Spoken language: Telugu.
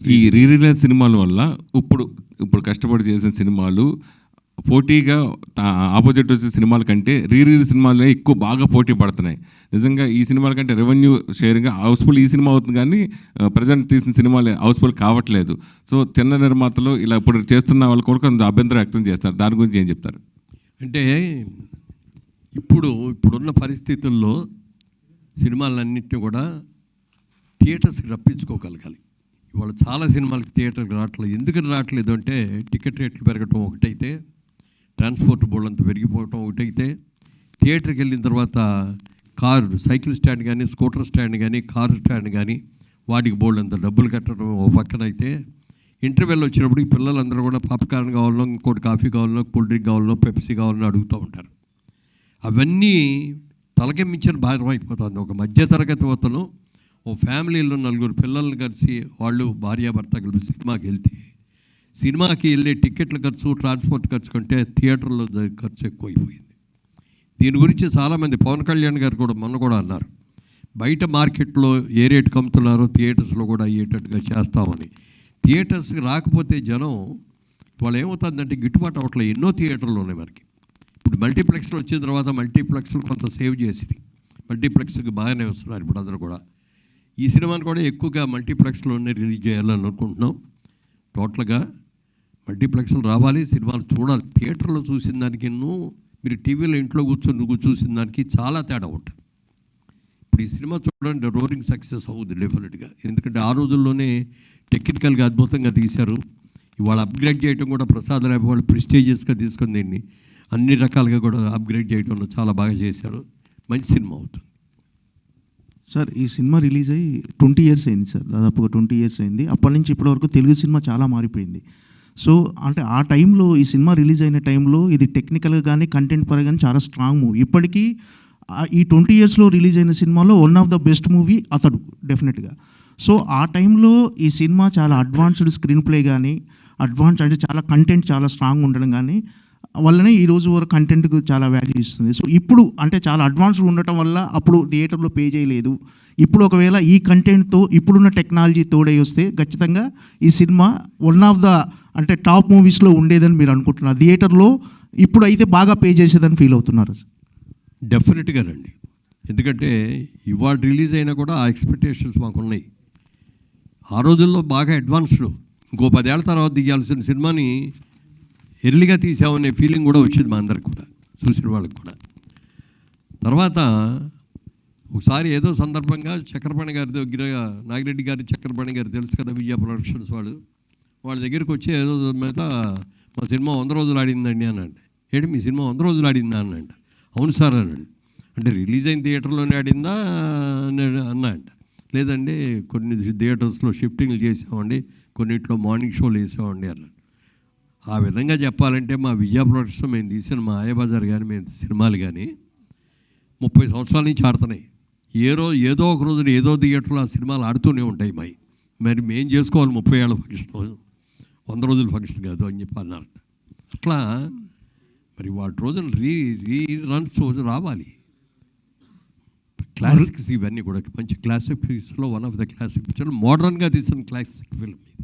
ఈ రీ రిలీజ్ సినిమాల వల్ల ఇప్పుడు ఇప్పుడు కష్టపడి చేసిన సినిమాలు పోటీగా ఆపోజిట్ వచ్చే సినిమాల కంటే రీ రిలీజ్ సినిమాలే ఎక్కువ బాగా పోటీ పడుతున్నాయి. నిజంగా ఈ సినిమాల కంటే రెవెన్యూ షేరింగ్ హౌస్ఫుల్ ఈ సినిమా అవుతుంది కానీ ప్రజెంట్ తీసిన సినిమాలు హౌస్ఫుల్ కావట్లేదు. సో చిన్న నిర్మాతలు ఇలా ఇప్పుడు చేస్తున్న వాళ్ళు కూడా కొంచెం అభ్యంతరం వ్యక్తం చేస్తారు. దాని గురించి ఏం చెప్తారు? అంటే ఇప్పుడు ఇప్పుడున్న పరిస్థితుల్లో సినిమాలన్నింటినీ కూడా థియేటర్స్కి రప్పించుకోగలగాలి. ఇవాళ చాలా సినిమాలకి థియేటర్కి రావట్లేదు. ఎందుకని రావట్లేదు అంటే టికెట్ రేట్లు పెరగటం ఒకటైతే ట్రాన్స్పోర్ట్ బోర్డు అంతా పెరిగిపోవటం ఒకటైతే థియేటర్కి వెళ్ళిన తర్వాత కారు సైకిల్ స్టాండ్ కానీ స్కూటర్ స్టాండ్ కానీ కారు స్టాండ్ కానీ వాటికి బోర్డు అంత డబ్బులు కట్టడం ఒక పక్కన అయితే ఇంటర్వెల్ వచ్చినప్పుడు ఈ పిల్లలందరూ కూడా పాప్కార్న్ కావాలనో ఇంకోటి కాఫీ కావాలనో కూల్ డ్రింక్ కావాలనో పెప్సీ కావాలనో అడుగుతూ ఉంటారు. అవన్నీ తలకెమ్మించిన భారం అయిపోతుంది. ఒక మధ్యతరగతి అతను ఓ ఫ్యామిలీలో నలుగురు పిల్లల్ని కలిసి వాళ్ళు భార్యాభర్త కలిపి సినిమాకి వెళ్తే సినిమాకి వెళ్ళే టికెట్ల ఖర్చు ట్రాన్స్పోర్ట్ ఖర్చు కంటే థియేటర్లో ఖర్చు ఎక్కువైపోయింది. దీని గురించి చాలామంది పవన్ కళ్యాణ్ గారు కూడా మొన్న కూడా అన్నారు. బయట మార్కెట్లో ఏ రేటుకి కమ్ముతున్నారో థియేటర్స్లో కూడా అయ్యేటట్టుగా చేస్తామని. థియేటర్స్కి రాకపోతే జనం వాళ్ళు ఏమవుతుందంటే గిట్టుబాటు అవట్లే ఎన్నో థియేటర్లు ఉన్నాయి మనకి. ఇప్పుడు మల్టీప్లెక్స్లో వచ్చిన తర్వాత మల్టీప్లెక్స్లు కొంత సేవ్ చేసింది. మల్టీప్లెక్స్కి బాగానే వస్తున్నారు ఇప్పుడు అందరూ కూడా. ఈ సినిమాని కూడా ఎక్కువగా మల్టీప్లెక్స్లోనే రిలీజ్ చేయాలని అనుకుంటున్నాం. టోటల్గా మల్టీప్లెక్స్లు రావాలి సినిమాలు చూడాలి. థియేటర్లో చూసిన దానికి మీరు టీవీలో ఇంట్లో కూర్చొని చూసిన దానికి చాలా తేడా ఉంటుంది. ఇప్పుడు ఈ సినిమా చూడండి రోరింగ్ సక్సెస్ అవుతుంది డెఫినెట్గా. ఎందుకంటే ఆ రోజుల్లోనే టెక్నికల్గా అద్భుతంగా తీశారు. ఇవాళ అప్గ్రేడ్ చేయడం కూడా ప్రసాద్ రేపు వాళ్ళు ప్రిస్టేజియస్గా తీసుకొని దీన్ని అన్ని రకాలుగా కూడా అప్గ్రేడ్ చేయడంలో చాలా బాగా చేశారు. మంచి సినిమా అవుతుంది. సార్ ఈ సినిమా రిలీజ్ అయ్యి ట్వంటీ ఇయర్స్ అయింది సార్. దాదాపుగా ట్వంటీ ఇయర్స్ అయింది. అప్పటి నుంచి ఇప్పటి వరకు తెలుగు సినిమా చాలా మారిపోయింది. సో అంటే ఆ టైంలో ఈ సినిమా రిలీజ్ అయిన టైంలో ఇది టెక్నికల్గా కానీ కంటెంట్ పరంగా కానీ చాలా స్ట్రాంగ్ మూవీ ఇప్పటికీ ఈ ట్వంటీ ఇయర్స్లో రిలీజ్ అయిన సినిమాలో one of the best movie Athadu డెఫినెట్గా సో ఆ టైంలో ఈ సినిమా చాలా అడ్వాన్స్డ్ స్క్రీన్ ప్లే కానీ అడ్వాన్స్ అంటే చాలా కంటెంట్ చాలా స్ట్రాంగ్ ఉండడం కానీ వల్లనే ఈ రోజు వరకు కంటెంట్కి చాలా వాల్యూ ఇస్తుంది. సో ఇప్పుడు అంటే చాలా అడ్వాన్స్డ్ ఉండటం వల్ల అప్పుడు థియేటర్లో పే చేయలేదు. ఇప్పుడు ఒకవేళ ఈ కంటెంట్తో ఇప్పుడున్న టెక్నాలజీ తోడై వస్తే ఖచ్చితంగా ఈ సినిమా వన్ ఆఫ్ ద అంటే టాప్ మూవీస్లో ఉండేదని మీరు అనుకుంటున్నారు. థియేటర్లో ఇప్పుడు అయితే బాగా పే చేసేదని ఫీల్ అవుతున్నారు. డెఫినెట్గా రండి. ఎందుకంటే ఇవాళ రిలీజ్ అయినా కూడా ఆ ఎక్స్పెక్టేషన్స్ మాకు ఉన్నాయి ఆ రోజుల్లో బాగా అడ్వాన్స్డ్ ఇంకో పదేళ్ళ తర్వాత దిగాల్సిన సినిమాని ఎర్లీగా తీసామనే ఫీలింగ్ కూడా వచ్చింది మా అందరికి కూడా చూసిన వాళ్ళకి కూడా. తర్వాత ఒకసారి ఏదో సందర్భంగా చక్రపాణి గారి దగ్గర నాగిరెడ్డి గారి చక్రపాణి గారు తెలుసు కదా విజయ ప్రొడక్షన్స్ వాళ్ళు వాళ్ళ దగ్గరికి వచ్చి ఏదో మీద మా సినిమా వంద రోజులు ఆడిందండి అనండి ఏంటి మీ సినిమా వంద రోజులు ఆడిందా అనండి అవును సార్ అన్నాడు. అంటే రిలీజ్ అయిన థియేటర్లోనే ఆడిందా అని అన్నా అంట లేదండి కొన్ని థియేటర్స్లో షిఫ్టింగ్లు చేసామండి కొన్నిట్లో మార్నింగ్ షోలు వేసామండి అన్నాడు. ఆ విధంగా చెప్పాలంటే మా విజయ ప్రొడక్షన్ మేము తీసిన మా ఆయబజార్ కానీ మేము సినిమాలు కానీ ముప్పై సంవత్సరాల నుంచి ఆడుతున్నాయి. ఏ రోజు ఏదో ఒక రోజున ఏదో థియేటర్లో ఆ సినిమాలు ఆడుతూనే ఉంటాయి మాయి మరి మేం చేసుకోవాలి ముప్పై ఏళ్ళ ఫంక్షన్ వంద రోజుల ఫంక్షన్ కాదు అని చెప్పి అన్నారట అట్లా మరి వాటి రోజులు రీ రీ రన్స్ రోజు రావాలి. క్లాసిక్స్ ఇవన్నీ కూడా మంచి classic ఫిల్మ్స్లో one of the classic picture మోడర్న్గా తీసిన క్లాసిక్ ఫిల్మ్ ఇది.